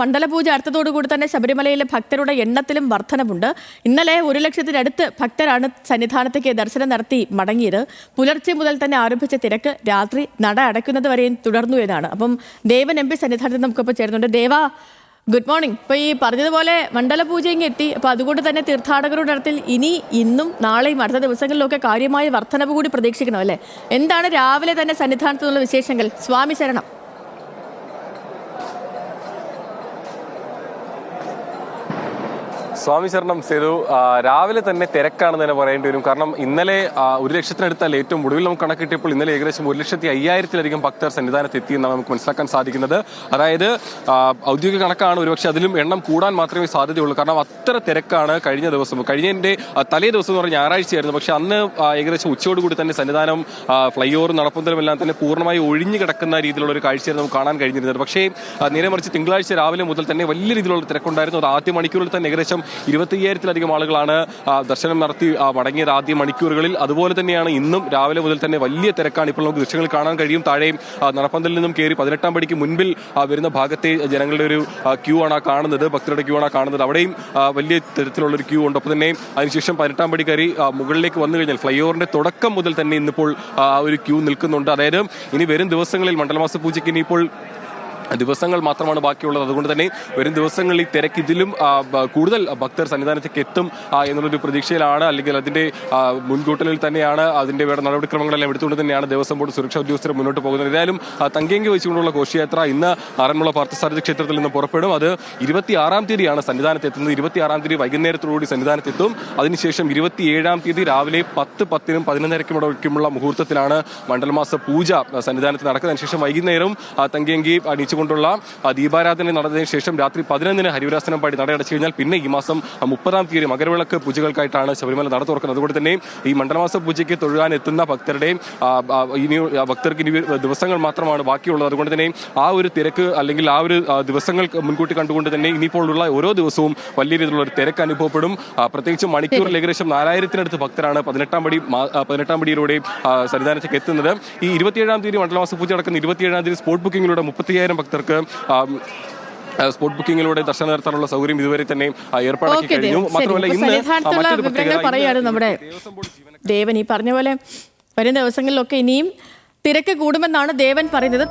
മണ്ഡലപൂജ അടുത്തതോടുകൂടി തന്നെ ശബരിമലയിലെ ഭക്തരുടെ എണ്ണത്തിലും വർധനവുണ്ട്. ഇന്നലെ ഒരു ലക്ഷത്തിനടുത്ത് ഭക്തരാണ് സന്നിധാനത്തേക്ക് ദർശനം നടത്തി മടങ്ങിയത്. പുലർച്ചെ മുതൽ തന്നെ ആരംഭിച്ച തിരക്ക് രാത്രി നട അടയ്ക്കുന്നത് വരെയും തുടർന്നു എന്നാണ്. അപ്പം ദേവൻ എം പി സന്നിധാനത്ത് നമുക്കിപ്പോൾ ചേരുന്നുണ്ട്. Deva good morning. ഇപ്പോൾ ഈ പറഞ്ഞതുപോലെ മണ്ഡലപൂജ ഇങ്ങ് എത്തി. അപ്പോൾ അതുകൊണ്ട് തന്നെ തീർത്ഥാടകരുടെ ഇടത്തിൽ ഇനി ഇന്നും നാളെയും അടുത്ത ദിവസങ്ങളിലൊക്കെ കാര്യമായ വർധനവ് കൂടി പ്രതീക്ഷിക്കണം അല്ലേ? എന്താണ് രാവിലെ തന്നെ സന്നിധാനത്തുനിന്നുള്ള വിശേഷങ്ങൾ? സ്വാമി ശരണം. സ്വാമി ശരണം സേതു രാവിലെ തന്നെ തിരക്കാണെന്ന് തന്നെ പറയേണ്ടി വരും. കാരണം ഇന്നലെ ഒരു ലക്ഷത്തിനടുത്തല്ല ഏറ്റവും ഒടുവിൽ നമുക്ക് കണക്കിട്ടിയപ്പോൾ ഇന്നലെ ഏകദേശം ഒരു ലക്ഷത്തി അയ്യായിരത്തിലധികം ഭക്തർ സന്നിധാനത്ത് എത്തി എന്നാണ് നമുക്ക് മനസ്സിലാക്കാൻ സാധിക്കുന്നത്. അതായത് ഔദ്യോഗിക കണക്കാണ് ഒരുപക്ഷെ അതിലും എണ്ണം കൂടാൻ മാത്രമേ സാധ്യതയുള്ളൂ. കാരണം അത്ര തിരക്കാണ് കഴിഞ്ഞ ദിവസം. കഴിഞ്ഞതിന്റെ തലേ ദിവസം എന്ന് പറഞ്ഞാൽ ഞായറാഴ്ചയായിരുന്നു. പക്ഷെ അന്ന് ഏകദേശം ഉച്ചയോടുകൂടി തന്നെ സന്നിധാനം ഫ്ലൈ ഓവർ നടപ്പന്തലും എല്ലാം തന്നെ പൂർണമായി ഒഴിഞ്ഞു കിടക്കുന്ന രീതിയിലുള്ള ഒരു കാഴ്ചയായിരുന്നു നമുക്ക് കാണാൻ കഴിഞ്ഞിരുന്നത്. പക്ഷേ നേരെ മറിച്ച് തിങ്കളാഴ്ച രാവിലെ മുതൽ തന്നെ വലിയ രീതിയിലുള്ള തിരക്കുണ്ടായിരുന്നു. അത് ആദ്യ മണിക്കൂറിൽ തന്നെ ഏകദേശം ഇരുപത്തിയ്യായിരത്തിലധികം ആളുകളാണ് ദർശനം നടത്തി മടങ്ങിയത് ആദ്യ മണിക്കൂറുകളിൽ. അതുപോലെ തന്നെയാണ് ഇന്നും രാവിലെ മുതൽ തന്നെ വലിയ തിരക്കാണ്. ഇപ്പോൾ നമുക്ക് ദൃശ്യങ്ങൾ കാണാൻ കഴിയും. താഴെയും നടപ്പന്തലിൽ നിന്നും കയറി പതിനെട്ടാം പടിക്ക് മുൻപിൽ വരുന്ന ഭാഗത്തെ ജനങ്ങളുടെ ഒരു ക്യൂ ആണ് കാണുന്നത്. ഭക്തരുടെ ക്യൂ ആണ് കാണുന്നത്. അവിടെയും വലിയ തരത്തിലുള്ള ഒരു ക്യൂ ഉണ്ട്. ഒപ്പം തന്നെ അതിനുശേഷം പതിനെട്ടാം പടി കയറി മുകളിലേക്ക് വന്നു കഴിഞ്ഞാൽ ഫ്ലൈ തുടക്കം മുതൽ തന്നെ ഇന്നിപ്പോൾ ഒരു ക്യൂ നിൽക്കുന്നുണ്ട്. അതായത് ഇനി വരും ദിവസങ്ങളിൽ മണ്ഡലമാസ പൂജയ്ക്ക് ഇനിയിപ്പോൾ ദിവസങ്ങൾ മാത്രമാണ് ബാക്കിയുള്ളത്. അതുകൊണ്ട് തന്നെ വരും ദിവസങ്ങളിൽ തിരക്ക് ഇതിലും കൂടുതൽ ഭക്തർ സന്നിധാനത്തേക്ക് എത്തും എന്നുള്ളൊരു പ്രതീക്ഷയിലാണ്. അല്ലെങ്കിൽ അതിന്റെ മുൻകൂട്ടലിൽ തന്നെയാണ് അതിന്റെ വേണ്ട നടപടിക്രമങ്ങളെല്ലാം എടുത്തുകൊണ്ട് തന്നെയാണ് ദേവസ്വം ബോർഡ് സുരക്ഷാ ഉദ്യോഗസ്ഥർ മുന്നോട്ട് പോകുന്നത്. ഏതായാലും തങ്കയങ്കി വെച്ചുകൊണ്ടുള്ള ഘോഷയാത്ര ഇന്ന് ആറന്മുള പാർത്ഥസാരഥി ക്ഷേത്രത്തിൽ നിന്ന് പുറപ്പെടും. അത് ഇരുപത്തിയാറാം തീയതിയാണ് സന്നിധാനത്ത് എത്തുന്നത്. ഇരുപത്തിയാറാം തീയതി വൈകുന്നേരത്തോടുകൂടി സന്നിധാനത്ത് എത്തും. അതിനുശേഷം ഇരുപത്തിയേഴാം തീയതി രാവിലെ പത്ത് പത്തിനും പതിനൊന്നരയ്ക്കും ഇടയ്ക്കുമുള്ള മുഹൂർത്തത്തിലാണ് മണ്ഡലമാസ പൂജ സന്നിധാനത്ത് നടക്കുന്നത്. അതിനുശേഷം വൈകുന്നേരം തങ്കയങ്കി അണിയിച്ചുകൊണ്ടുള്ള ആ, ദീപാരാധന നടന്നതിന് ശേഷം രാത്രി പതിനൊന്നിന് ഹരിവരാസനം പാടി നടയടച്ചു കഴിഞ്ഞാൽ പിന്നെ ഈ മാസം മുപ്പതാം തീയതി മകരവിളക്ക് പൂജകൾക്കായിട്ടാണ് ശബരിമല നട തുറക്കുന്നത് അതുകൊണ്ട് തന്നെ ഈ മണ്ഡലമാസ പൂജയ്ക്ക് തൊഴുകാൻ എത്തുന്ന ഭക്തരുടെയും ഇനി ഭക്തർക്ക് ഇനി ദിവസങ്ങൾ മാത്രമാണ് ബാക്കിയുള്ളത്. അതുകൊണ്ട് തന്നെ ആ ഒരു തിരക്ക് അല്ലെങ്കിൽ ആ ഒരു ദിവസങ്ങൾ മുൻകൂട്ടി കണ്ടുകൊണ്ട് തന്നെ ഇനിയിപ്പോഴുള്ള ഓരോ ദിവസവും വലിയ രീതിയിലുള്ള ഒരു തിരക്ക് അനുഭവപ്പെടും. പ്രത്യേകിച്ച് മണിക്കൂറിൽ ഏകദേശം നാലായിരത്തിനടുത്ത് ഭക്തരാണ് പതിനെട്ടാം പടി പതിനെട്ടാം പടിയിലൂടെ സന്നിധാനത്തേക്ക് എത്തുന്നത്. ഈ ഇരുപത്തിയേഴാം തീയതി മണ്ഡലമാസ പൂജ നടക്കുന്ന ഇരുപത്തിയേഴാം തീയതി സ്പോട്ട് ബുക്കിങ്ങിലൂടെ മുപ്പത്തിയ്യായിരം ഭക്തർക്ക് സ്പോട്ട് ബുക്കിങ്ങിലൂടെ ദർശനം നടത്താനുള്ള സൗകര്യം ഇതുവരെ തന്നെ ഏർപ്പാടാക്കി കഴിഞ്ഞു. മാത്രമല്ല ഇന്ന് പറയാണ് നമ്മുടെ ദേവൻ. ഈ പറഞ്ഞ പോലെ വരും ദിവസങ്ങളിലൊക്കെ ഇനിയും തിരക്ക് കൂടുമെന്നാണ് ദേവൻ പറയുന്നത്.